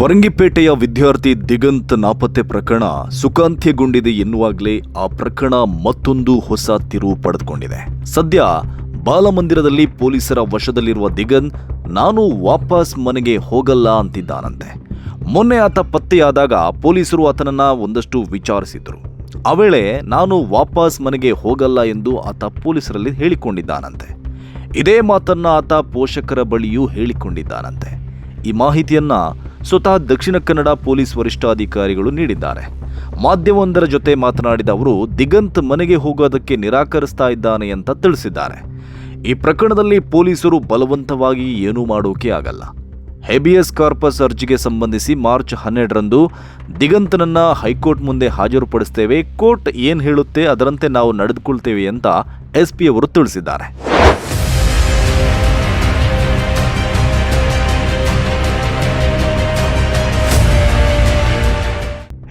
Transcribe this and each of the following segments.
ಫರಂಗಿಪೇಟೆಯ ವಿದ್ಯಾರ್ಥಿ ದಿಗಂತ್ ನಾಪತ್ತೆ ಪ್ರಕರಣ ಸುಖಾಂತ್ಯಗೊಂಡಿದೆ ಎನ್ನುವಾಗಲೇ ಆ ಪ್ರಕರಣ ಮತ್ತೊಂದು ಹೊಸ ತಿರುವು ಪಡೆದುಕೊಂಡಿದೆ. ಸದ್ಯ ಬಾಲಮಂದಿರದಲ್ಲಿ ಪೊಲೀಸರ ವಶದಲ್ಲಿರುವ ದಿಗಂತ್, ನಾನು ವಾಪಸ್ ಮನೆಗೆ ಹೋಗಲ್ಲ ಅಂತಿದ್ದಾನಂತೆ. ಮೊನ್ನೆ ಆತ ಪತ್ತೆಯಾದಾಗ ಪೊಲೀಸರು ಆತನನ್ನ ಒಂದಷ್ಟು ವಿಚಾರಿಸಿದ್ರು. ಆ ವೇಳೆ ನಾನು ವಾಪಸ್ ಮನೆಗೆ ಹೋಗಲ್ಲ ಎಂದು ಆತ ಪೊಲೀಸರಲ್ಲಿ ಹೇಳಿಕೊಂಡಿದ್ದಾನಂತೆ. ಇದೇ ಮಾತನ್ನ ಆತ ಪೋಷಕರ ಬಳಿಯೂ ಹೇಳಿಕೊಂಡಿದ್ದಾನಂತೆ. ಈ ಮಾಹಿತಿಯನ್ನ ಸ್ವತಃ ದಕ್ಷಿಣ ಕನ್ನಡ ಪೊಲೀಸ್ ವರಿಷ್ಠಾಧಿಕಾರಿಗಳು ನೀಡಿದ್ದಾರೆ. ಮಾಧ್ಯಮವೊಂದರ ಜೊತೆ ಮಾತನಾಡಿದ ಅವರು, ದಿಗಂತ್ ಮನೆಗೆ ಹೋಗೋದಕ್ಕೆ ನಿರಾಕರಿಸ್ತಾ ಇದ್ದಾನೆ ಅಂತ ತಿಳಿಸಿದ್ದಾರೆ. ಈ ಪ್ರಕರಣದಲ್ಲಿ ಪೊಲೀಸರು ಬಲವಂತವಾಗಿ ಏನೂ ಮಾಡೋಕೆ ಆಗಲ್ಲ. ಹೆಬಿಯಸ್ ಕಾರ್ಪಸ್ ಅರ್ಜಿಗೆ ಸಂಬಂಧಿಸಿ ಮಾರ್ಚ್ ಹನ್ನೆರಡರಂದು ದಿಗಂತನನ್ನ ಹೈಕೋರ್ಟ್ ಮುಂದೆ ಹಾಜರುಪಡಿಸ್ತೇವೆ, ಕೋರ್ಟ್ ಏನು ಹೇಳುತ್ತೆ ಅದರಂತೆ ನಾವು ನಡೆದುಕೊಳ್ತೇವೆ ಅಂತ ಎಸ್ಪಿ ಅವರು ತಿಳಿಸಿದ್ದಾರೆ.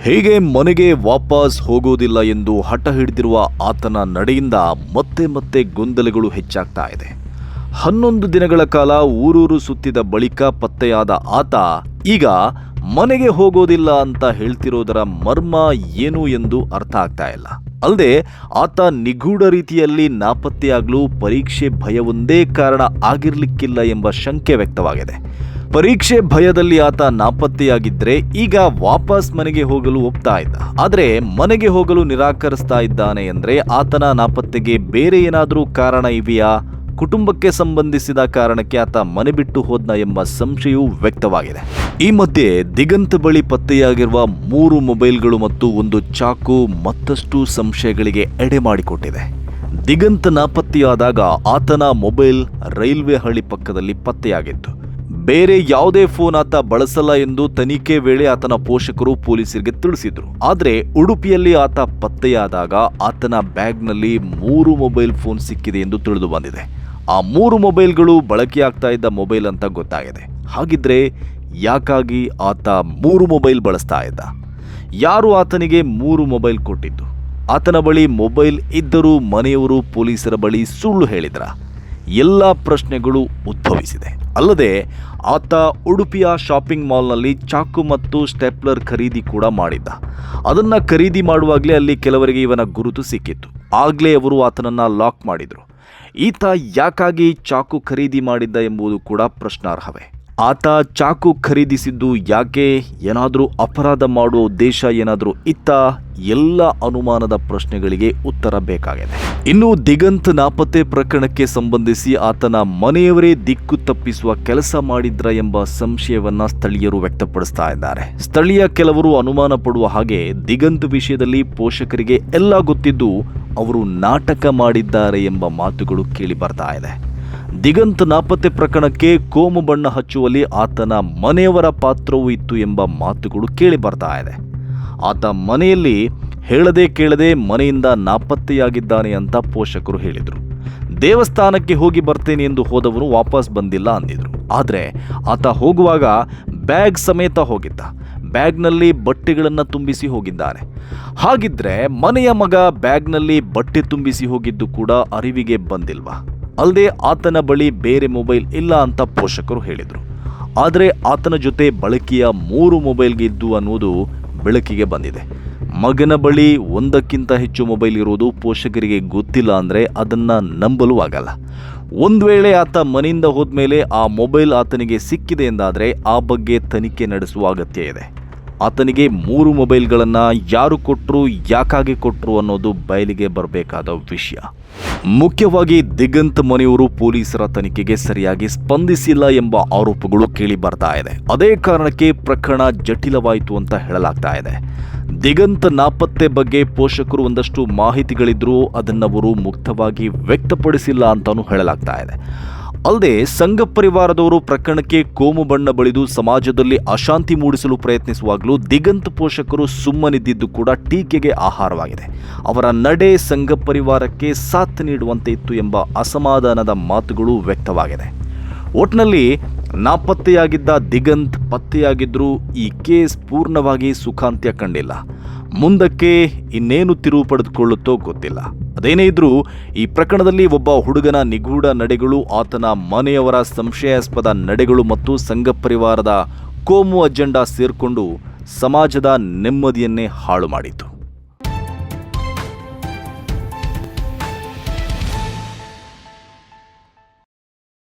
ಹೀಗೆ ಮನೆಗೆ ವಾಪಸ್ ಹೋಗೋದಿಲ್ಲ ಎಂದು ಹಠ ಹಿಡಿದಿರುವ ಆತನ ನಡೆಯಿಂದ ಮತ್ತೆ ಮತ್ತೆ ಗೊಂದಲಗಳು ಹೆಚ್ಚಾಗ್ತಾ ಇದೆ. ಹನ್ನೊಂದು ದಿನಗಳ ಕಾಲ ಊರೂರು ಸುತ್ತಿದ ಬಳಿಕ ಪತ್ತೆಯಾದ ಆತ, ಈಗ ಮನೆಗೆ ಹೋಗೋದಿಲ್ಲ ಅಂತ ಹೇಳ್ತಿರೋದರ ಮರ್ಮ ಏನು ಎಂದು ಅರ್ಥ ಆಗ್ತಾ ಇಲ್ಲ. ಅಲ್ಲದೆ ಆತ ನಿಗೂಢ ರೀತಿಯಲ್ಲಿ ನಾಪತ್ತೆಯಾಗಲು ಪರೀಕ್ಷೆ ಭಯವೊಂದೇ ಕಾರಣ ಆಗಿರಲಿಕ್ಕಿಲ್ಲ ಎಂಬ ಶಂಕೆ ವ್ಯಕ್ತವಾಗಿದೆ. ಪರೀಕ್ಷೆ ಭಯದಲ್ಲಿ ಆತ ನಾಪತ್ತೆಯಾಗಿದ್ರೆ ಈಗ ವಾಪಸ್ ಮನೆಗೆ ಹೋಗಲು ಒಪ್ತಾ ಇದ್ದ. ಆದರೆ ಮನೆಗೆ ಹೋಗಲು ನಿರಾಕರಿಸ್ತಾ ಇದ್ದಾನೆ ಅಂದ್ರೆ ಆತನ ನಾಪತ್ತೆಗೆ ಬೇರೆ ಏನಾದರೂ ಕಾರಣ ಇವೆಯಾ? ಕುಟುಂಬಕ್ಕೆ ಸಂಬಂಧಿಸಿದ ಕಾರಣಕ್ಕೆ ಆತ ಮನೆ ಬಿಟ್ಟು ಹೋದ್ನ ಎಂಬ ಸಂಶಯವು ವ್ಯಕ್ತವಾಗಿದೆ. ಈ ಮಧ್ಯೆ ದಿಗಂತ್ ಬಳಿ ಪತ್ತೆಯಾಗಿರುವ ಮೂರು ಮೊಬೈಲ್ಗಳು ಮತ್ತು ಒಂದು ಚಾಕು ಮತ್ತಷ್ಟು ಸಂಶಯಗಳಿಗೆ ಎಡೆ ಮಾಡಿಕೊಟ್ಟಿದೆ. ದಿಗಂತ್ ನಾಪತ್ತೆಯಾದಾಗ ಆತನ ಮೊಬೈಲ್ ರೈಲ್ವೆ ಹಳಿ ಪಕ್ಕದಲ್ಲಿ ಪತ್ತೆಯಾಗಿತ್ತು. ಬೇರೆ ಯಾವುದೇ ಫೋನ್ ಆತ ಬಳಸಲ್ಲ ಎಂದು ತನಿಖೆ ವೇಳೆ ಆತನ ಪೋಷಕರು ಪೊಲೀಸರಿಗೆ ತಿಳಿಸಿದ್ರು. ಆದರೆ ಉಡುಪಿಯಲ್ಲಿ ಆತ ಪತ್ತೆಯಾದಾಗ ಆತನ ಬ್ಯಾಗ್ನಲ್ಲಿ ಮೂರು ಮೊಬೈಲ್ ಫೋನ್ ಸಿಕ್ಕಿದೆ ಎಂದು ತಿಳಿದು ಬಂದಿದೆ. ಆ ಮೂರು ಮೊಬೈಲ್ಗಳು ಬಳಕೆಯಾಗ್ತಾ ಇದ್ದ ಮೊಬೈಲ್ ಅಂತ ಗೊತ್ತಾಗಿದೆ. ಹಾಗಿದ್ರೆ ಯಾಕಾಗಿ ಆತ ಮೂರು ಮೊಬೈಲ್ ಬಳಸ್ತಾ ಇದ್ದ? ಯಾರು ಆತನಿಗೆ ಮೂರು ಮೊಬೈಲ್ ಕೊಟ್ಟಿದ್ದು? ಆತನ ಬಳಿ ಮೊಬೈಲ್ ಇದ್ದರೂ ಮನೆಯವರು ಪೊಲೀಸರ ಬಳಿ ಸುಳ್ಳು ಹೇಳಿದ್ರ? ಎಲ್ಲ ಪ್ರಶ್ನೆಗಳು ಉದ್ಭವಿಸಿದೆ. ಅಲ್ಲದೆ ಆತ ಉಡುಪಿಯ ಶಾಪಿಂಗ್ ಮಾಲ್ನಲ್ಲಿ ಚಾಕು ಮತ್ತು ಸ್ಟೆಪ್ಲರ್ ಖರೀದಿ ಕೂಡ ಮಾಡಿದ್ದ. ಅದನ್ನು ಖರೀದಿ ಮಾಡುವಾಗಲೇ ಅಲ್ಲಿ ಕೆಲವರಿಗೆ ಇವನ ಗುರುತು ಸಿಕ್ಕಿತ್ತು. ಆಗಲೇ ಅವರು ಆತನನ್ನು ಲಾಕ್ ಮಾಡಿದರು. ಈತ ಯಾಕಾಗಿ ಚಾಕು ಖರೀದಿ ಮಾಡಿದ್ದ ಎಂಬುದು ಕೂಡ ಪ್ರಶ್ನಾರ್ಹವೇ. ಆತ ಚಾಕು ಖರೀದಿಸಿದ್ದು ಯಾಕೆ? ಏನಾದರೂ ಅಪರಾಧ ಮಾಡುವ ಉದ್ದೇಶ ಏನಾದರೂ ಇತ್ತ? ಎಲ್ಲ ಅನುಮಾನದ ಪ್ರಶ್ನೆಗಳಿಗೆ ಉತ್ತರ ಬೇಕಾಗಿದೆ. ಇನ್ನು ದಿಗಂತ್ ನಾಪತ್ತೆ ಪ್ರಕರಣಕ್ಕೆ ಸಂಬಂಧಿಸಿ ಆತನ ಮನೆಯವರೇ ದಿಕ್ಕು ತಪ್ಪಿಸುವ ಕೆಲಸ ಮಾಡಿದ್ರ ಎಂಬ ಸಂಶಯವನ್ನ ಸ್ಥಳೀಯರು ವ್ಯಕ್ತಪಡಿಸ್ತಾ ಇದ್ದಾರೆ. ಸ್ಥಳೀಯ ಕೆಲವರು ಅನುಮಾನ ಪಡುವ ಹಾಗೆ ದಿಗಂತ್ ವಿಷಯದಲ್ಲಿ ಪೋಷಕರಿಗೆ ಎಲ್ಲ ಗೊತ್ತಿದ್ದು ಅವರು ನಾಟಕ ಮಾಡಿದ್ದಾರೆ ಎಂಬ ಮಾತುಗಳು ಕೇಳಿ ಬರ್ತಾ ಇದೆ. ದಿಗಂತ್ ನಾಪತ್ತೆ ಪ್ರಕರಣಕ್ಕೆ ಕೋಮು ಬಣ್ಣ ಹಚ್ಚುವಲ್ಲಿ ಆತನ ಮನೆಯವರ ಪಾತ್ರವೂ ಇತ್ತು ಎಂಬ ಮಾತುಗಳು ಕೇಳಿ ಬರ್ತಾ ಇದೆ. ಆತ ಮನೆಯಲ್ಲಿ ಹೇಳದೆ ಕೇಳದೆ ಮನೆಯಿಂದ ನಾಪತ್ತೆಯಾಗಿದ್ದಾನೆ ಅಂತ ಪೋಷಕರು ಹೇಳಿದರು. ದೇವಸ್ಥಾನಕ್ಕೆ ಹೋಗಿ ಬರ್ತೇನೆ ಎಂದು ಹೋದವರು ವಾಪಸ್ ಬಂದಿಲ್ಲ ಅಂದಿದ್ರು. ಆದರೆ ಆತ ಹೋಗುವಾಗ ಬ್ಯಾಗ್ ಸಮೇತ ಹೋಗಿದ್ದ. ಬ್ಯಾಗ್ನಲ್ಲಿ ಬಟ್ಟೆಗಳನ್ನು ತುಂಬಿಸಿ ಹೋಗಿದ್ದಾನೆ. ಹಾಗಿದ್ರೆ ಮನೆಯ ಮಗ ಬ್ಯಾಗ್ನಲ್ಲಿ ಬಟ್ಟೆ ತುಂಬಿಸಿ ಹೋಗಿದ್ದು ಕೂಡ ಅರಿವಿಗೆ ಬಂದಿಲ್ವಾ? ಅಲ್ಲದೆ ಆತನ ಬಳಿ ಬೇರೆ ಮೊಬೈಲ್ ಇಲ್ಲ ಅಂತ ಪೋಷಕರು ಹೇಳಿದರು. ಆದರೆ ಆತನ ಜೊತೆ ಬಳಕೆಯ ಮೂರು ಮೊಬೈಲ್ಗೆ ಇದ್ದು ಅನ್ನುವುದು ಬೆಳಕಿಗೆ ಬಂದಿದೆ. ಮಗನ ಬಳಿ ಒಂದಕ್ಕಿಂತ ಹೆಚ್ಚು ಮೊಬೈಲ್ ಇರುವುದು ಪೋಷಕರಿಗೆ ಗೊತ್ತಿಲ್ಲ ಅಂದರೆ ಅದನ್ನು ನಂಬಲು ಆಗಲ್ಲ. ಒಂದು ವೇಳೆ ಆತ ಮನೆಯಿಂದ ಹೋದ್ಮೇಲೆ ಆ ಮೊಬೈಲ್ ಆತನಿಗೆ ಸಿಕ್ಕಿದೆ ಎಂದಾದರೆ ಆ ಬಗ್ಗೆ ತನಿಖೆ ನಡೆಸುವ ಅಗತ್ಯ ಇದೆ. ಆತನಿಗೆ ಮೂರು ಮೊಬೈಲ್ಗಳನ್ನು ಯಾರು ಕೊಟ್ಟರು ಯಾಕಾಗಿ ಕೊಟ್ಟರು ಅನ್ನೋದು ಬಯಲಿಗೆ ಬರಬೇಕಾದ ವಿಷಯ. ಮುಖ್ಯವಾಗಿ ದಿಗಂತ್ ಮನೆಯವರು ಪೊಲೀಸರ ತನಿಖೆಗೆ ಸರಿಯಾಗಿ ಸ್ಪಂದಿಸಿಲ್ಲ ಎಂಬ ಆರೋಪಗಳು ಕೇಳಿ ಬರ್ತಾ ಇದೆ. ಅದೇ ಕಾರಣಕ್ಕೆ ಪ್ರಕರಣ ಜಟಿಲವಾಯಿತು ಅಂತ ಹೇಳಲಾಗ್ತಾ ಇದೆ. ದಿಗಂತ್ ನಾಪತ್ತೆ ಬಗ್ಗೆ ಪೋಷಕರು ಒಂದಷ್ಟು ಮಾಹಿತಿಗಳಿದ್ರೂ ಅದನ್ನವರು ಮುಕ್ತವಾಗಿ ವ್ಯಕ್ತಪಡಿಸಿಲ್ಲ ಅಂತಾನೂ ಹೇಳಲಾಗ್ತಾ ಇದೆ. ಅಲ್ಲದೆ ಸಂಘ ಪರಿವಾರದವರು ಪ್ರಕರಣಕ್ಕೆ ಕೋಮು ಬಣ್ಣ ಬಳಿದು ಸಮಾಜದಲ್ಲಿ ಅಶಾಂತಿ ಮೂಡಿಸಲು ಪ್ರಯತ್ನಿಸುವಾಗಲೂ ದಿಗಂತ ಪೋಷಕರು ಸುಮ್ಮನಿದ್ದಿದ್ದು ಕೂಡ ಟೀಕೆಗೆ ಆಹಾರವಾಗಿದೆ. ಅವರ ನಡೆ ಸಂಘ ಪರಿವಾರಕ್ಕೆ ಸಾಥ್ ನೀಡುವಂತೆ ಇತ್ತು ಎಂಬ ಅಸಮಾಧಾನದ ಮಾತುಗಳು ವ್ಯಕ್ತವಾಗಿದೆ. ಒಟ್ನಲ್ಲಿ ನಾಪತ್ತೆಯಾಗಿದ್ದ ದಿಗಂತ್ ಪತ್ತೆಯಾಗಿದ್ದರೂ ಈ ಕೇಸ್ ಪೂರ್ಣವಾಗಿ ಸುಖಾಂತ್ಯ ಕಂಡಿಲ್ಲ. ಮುಂದಕ್ಕೆ ಇನ್ನೇನು ತಿರುವು ಪಡೆದುಕೊಳ್ಳುತ್ತೋ ಗೊತ್ತಿಲ್ಲ. ಅದೇನೇ ಇದ್ರೂ ಈ ಪ್ರಕರಣದಲ್ಲಿ ಒಬ್ಬ ಹುಡುಗನ ನಿಗೂಢ ನಡೆಗಳು, ಆತನ ಮನೆಯವರ ಸಂಶಯಾಸ್ಪದ ನಡೆಗಳು ಮತ್ತು ಸಂಘ ಪರಿವಾರದ ಕೋಮು ಅಜೆಂಡಾ ಸೇರಿಕೊಂಡು ಸಮಾಜದ ನೆಮ್ಮದಿಯನ್ನೇ ಹಾಳು ಮಾಡಿತು.